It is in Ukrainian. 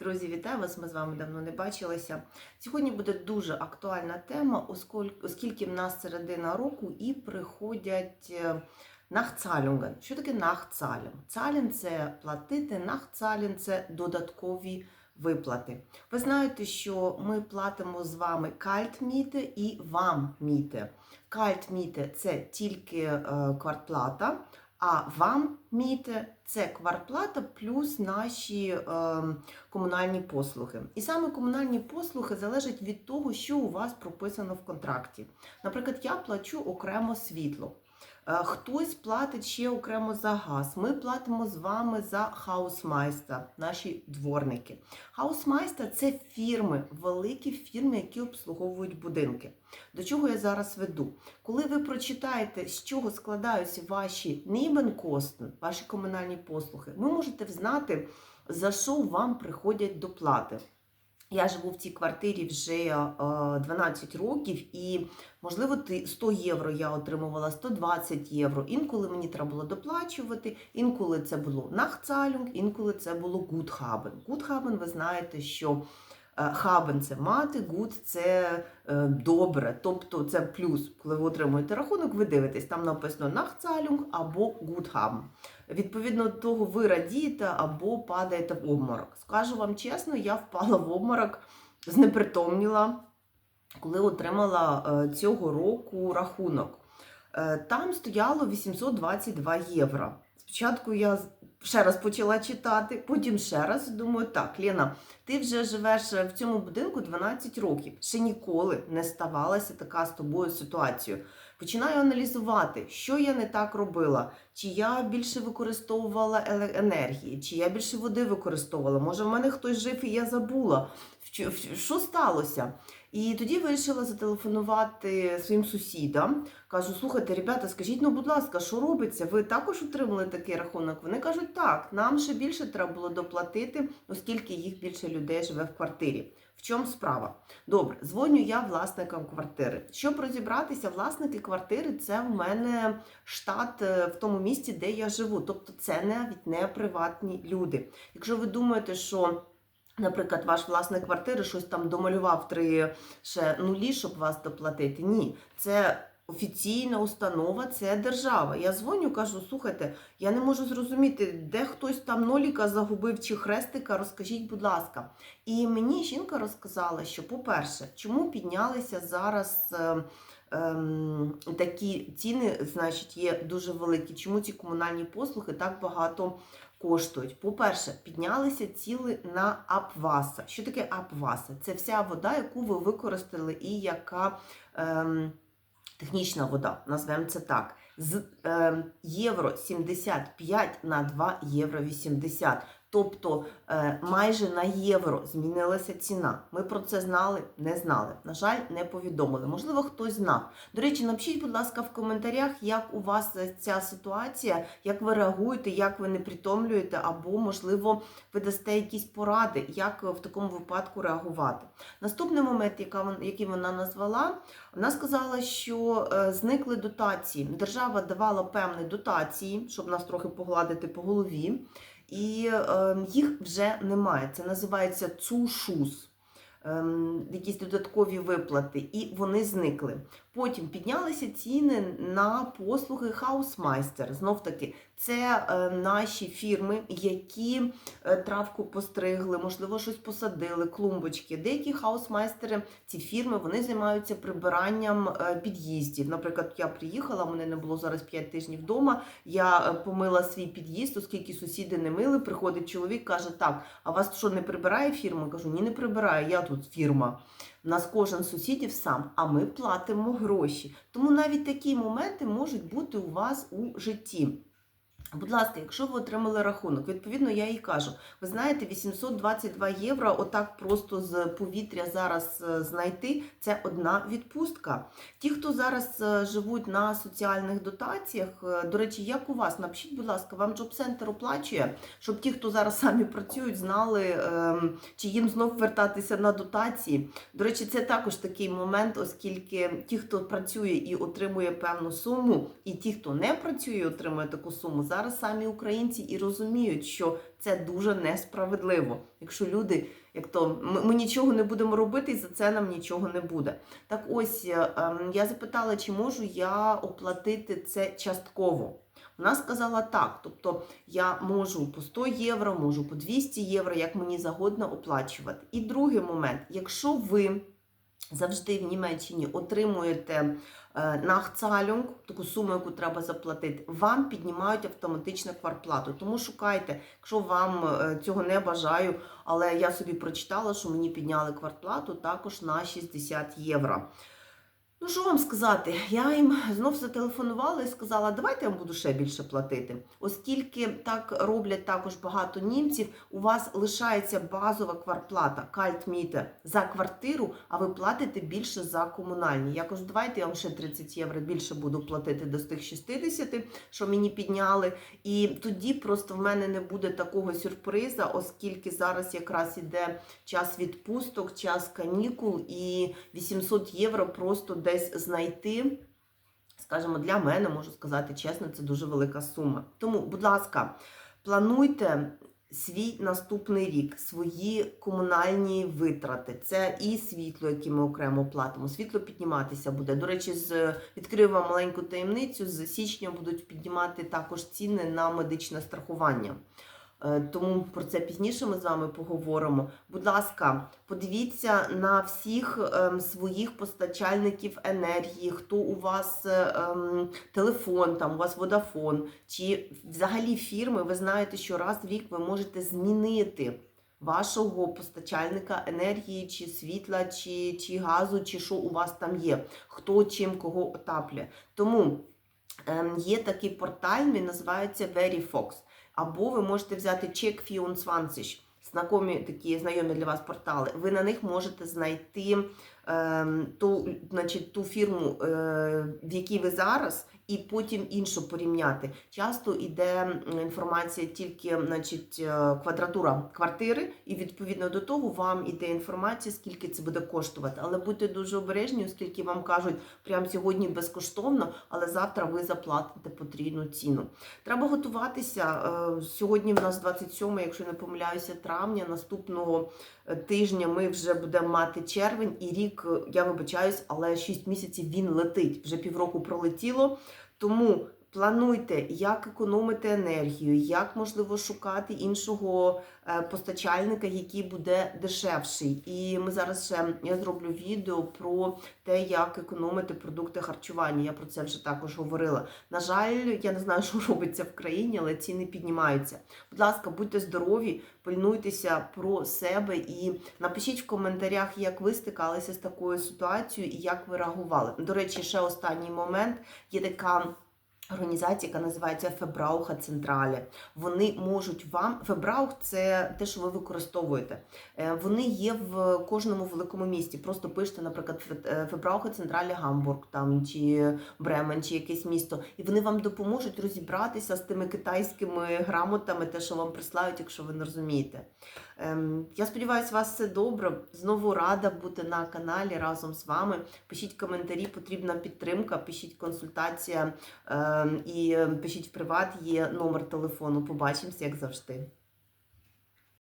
Друзі, вітаю вас! Ми з вами давно не бачилися. Сьогодні буде дуже актуальна тема, оскільки в нас середина року і приходять е, нахцалюнги. Що таке нахцалюнг? Цалін це платити, нахцалін це додаткові виплати. Ви знаєте, що ми платимо з вами кальтміте і вам міте. Кальтміте це тільки е, квартплата. А вам міте це квартплата плюс наші е, комунальні послуги. І саме комунальні послуги залежать від того, що у вас прописано в контракті. Наприклад, я плачу окремо світло. Е, Хтось платить ще окремо за газ. Ми платимо з вами за хаусмайста, наші дворники. Хаусмайста це фірми, великі фірми, які обслуговують будинки. До чого я зараз веду? Коли ви прочитаєте, з чого складаються ваші Нібенкостен, ваші комунальні послуги, ви можете взнати, за що вам приходять доплати. Я живу в цій квартирі вже е, 12 років, і можливо ти 100 євро я отримувала 120 євро. Інколи мені треба було доплачувати, інколи це було нахцалюнг, інколи це було гудхабен. Гудхабен, ви знаєте, що е, хабен це мати, гуд це е, добре, тобто це плюс. Коли ви отримуєте рахунок, ви дивитесь, там написано нахцалюнг або гудхабен. Відповідно до того, ви радієте або падаєте в обморок. Скажу вам чесно, я впала в обморок, знепритомніла, коли отримала е, цього року рахунок. Е, Там стояло 822 євро. Спочатку я ще раз почала читати, потім ще раз думаю, так, Лена, ти вже живеш в цьому будинку 12 років. Ще ніколи не ставалася така з тобою ситуація. Починаю аналізувати, що я не так робила, чи я більше використовувала енергії, чи я більше води використовувала. Може, в мене хтось жив і я забула, що сталося. І тоді вирішила зателефонувати своїм сусідам. Кажу, слухайте, ребята, скажіть, ну, будь ласка, що робиться? Ви також отримали такий рахунок? Вони кажуть, так, нам ще більше треба було доплатити, оскільки їх більше людей живе в квартирі. В чому справа? Добре, дзвоню я власникам квартири. Щоб розібратися, власники квартири це в мене штат е, в тому місці, де я живу. Тобто це навіть не приватні люди. Якщо ви думаєте, що Наприклад, ваш власник квартири щось там домалював три ще нулі, щоб вас доплатити. Ні, це офіційна установа, це держава. Я дзвоню, кажу, слухайте, я не можу зрозуміти, де хтось там ноліка загубив чи хрестика, розкажіть, будь ласка. І мені жінка розказала, що, по-перше, чому піднялися зараз. е, ем, Такі ціни, значить, є дуже великі. Чому ці комунальні послуги так багато коштують. По-перше, піднялися ціли на апваса. Що таке апваса? Це вся вода, яку ви використали, і яка ем, технічна вода, назвемо це так. З ем, євро 75 на 2 євро 80. Тобто е, майже на євро змінилася ціна. Ми про це знали, не знали. На жаль, не повідомили. Можливо, хтось знав. До речі, напишіть, будь ласка, в коментарях, як у вас ця ситуація, як ви реагуєте, як ви не притомлюєте, або, можливо, ви дасте якісь поради, як в такому випадку реагувати. Наступний момент, який вона назвала, вона сказала, що е, зникли дотації. Держава давала певні дотації, щоб нас трохи погладити по голові, і е, їх вже немає. Це називається цушус. Ем, якісь додаткові виплати, і вони зникли. Потім піднялися ціни на послуги хаусмайстер. Знов таки, це е, наші фірми, які е, травку постригли, можливо, щось посадили, клумбочки. Деякі хаусмайстери, ці фірми, вони займаються прибиранням е, під'їздів. Наприклад, я приїхала, мене не було зараз 5 тижнів вдома. Я помила свій під'їзд, оскільки сусіди не мили. Приходить чоловік, каже: Так, а вас що не прибирає фірма? Кажу, ні, не прибирає. Я тут фірма. У нас кожен сусідів сам, а ми платимо гроші. Тому навіть такі моменти можуть бути у вас у житті. Будь ласка, якщо ви отримали рахунок, відповідно, я їй кажу: ви знаєте, 822 євро, отак просто з повітря зараз е, знайти, це одна відпустка. Ті, хто зараз е, живуть на соціальних дотаціях, е, до речі, як у вас? Напишіть, будь ласка, вам джоб-центр оплачує, щоб ті, хто зараз самі працюють, знали, ем, чи їм знов вертатися на дотації. До речі, це також такий момент, оскільки ті, хто працює і отримує певну суму, і ті, хто не працює отримує таку суму, зараз зараз самі українці і розуміють, що це дуже несправедливо. Якщо люди, як то ми, ми нічого не будемо робити, і за це нам нічого не буде. Так ось е, ем, я запитала, чи можу я оплатити це частково. Вона сказала так, тобто я можу по 100 євро, можу по 200 євро, як мені загодно оплачувати. І другий момент, якщо ви завжди в Німеччині отримуєте е, нахцалюнг, таку суму, яку треба заплатити, вам піднімають автоматично кварплату. Тому шукайте, якщо вам е, цього не бажаю, але я собі прочитала, що мені підняли квартплату також на 60 євро. Ну, що вам сказати? Я їм знов зателефонувала і сказала, давайте я вам буду ще більше платити. Оскільки так роблять також багато німців, у вас лишається базова квартплата, кальтміте, за квартиру, а ви платите більше за комунальні. Я кажу, давайте я вам ще 30 євро більше буду платити до тих 60, що мені підняли. І тоді просто в мене не буде такого сюрприза, оскільки зараз якраз іде час відпусток, час канікул, і 800 євро просто десь знайти. Скажімо, для мене можу сказати чесно, це дуже велика сума. Тому, будь ласка, плануйте свій наступний рік, свої комунальні витрати. Це і світло, яке ми окремо платимо. Світло підніматися буде. До речі, з відкрию вам маленьку таємницю. З січня будуть піднімати також ціни на медичне страхування. Е, Тому про це пізніше ми з вами поговоримо. Будь ласка, подивіться на всіх ем, своїх постачальників енергії, хто у вас е, ем, телефон, там у вас водафон, чи взагалі фірми. Ви знаєте, що раз в рік ви можете змінити. Вашого постачальника енергії, чи світла, чи, чи газу, чи що у вас там є, хто чим кого отаплює. Тому ем, є такий порталь, він називається Verifox. Або ви можете взяти Check24, знакомі такі знайомі для вас портали. Ви на них можете знайти ту, значить, ту фірму, е, в якій ви зараз, і потім іншу порівняти. Часто йде інформація тільки значить, е, квадратура квартири, і відповідно до того вам іде інформація, скільки це буде коштувати. Але будьте дуже обережні, оскільки вам кажуть, прямо сьогодні безкоштовно, але завтра ви заплатите потрібну ціну. Треба готуватися. Е, Сьогодні в нас 27, якщо не помиляюся, травня. Наступного тижня ми вже будемо мати червень, і рік, е, я вибачаюсь, але 6 місяців він летить. Вже півроку пролетіло. Тому плануйте, як економити енергію, як можливо шукати іншого е, постачальника, який буде дешевший. І ми зараз ще я зроблю відео про те, як економити продукти харчування. Я про це вже також говорила. На жаль, я не знаю, що робиться в країні, але ціни піднімаються. Будь ласка, будьте здорові, пильнуйтеся про себе і напишіть в коментарях, як ви стикалися з такою ситуацією і як ви реагували. До речі, ще останній момент є така. Організація, яка називається Фебрауха Централі. Вони можуть вам. Фебраух це те, що ви використовуєте. Е, Вони є в кожному великому місті. Просто пишете, наприклад, Фебрауха Централі Гамбург там чи Бремен, чи якесь місто, і вони вам допоможуть розібратися з тими китайськими грамотами, те, що вам прислають, якщо ви не розумієте. Ем, Я сподіваюся, у вас все добре. Знову рада бути на каналі разом з вами. Пишіть коментарі, потрібна підтримка, пишіть консультація ем, і е, пишіть в приват, є номер телефону. Побачимось, як завжди.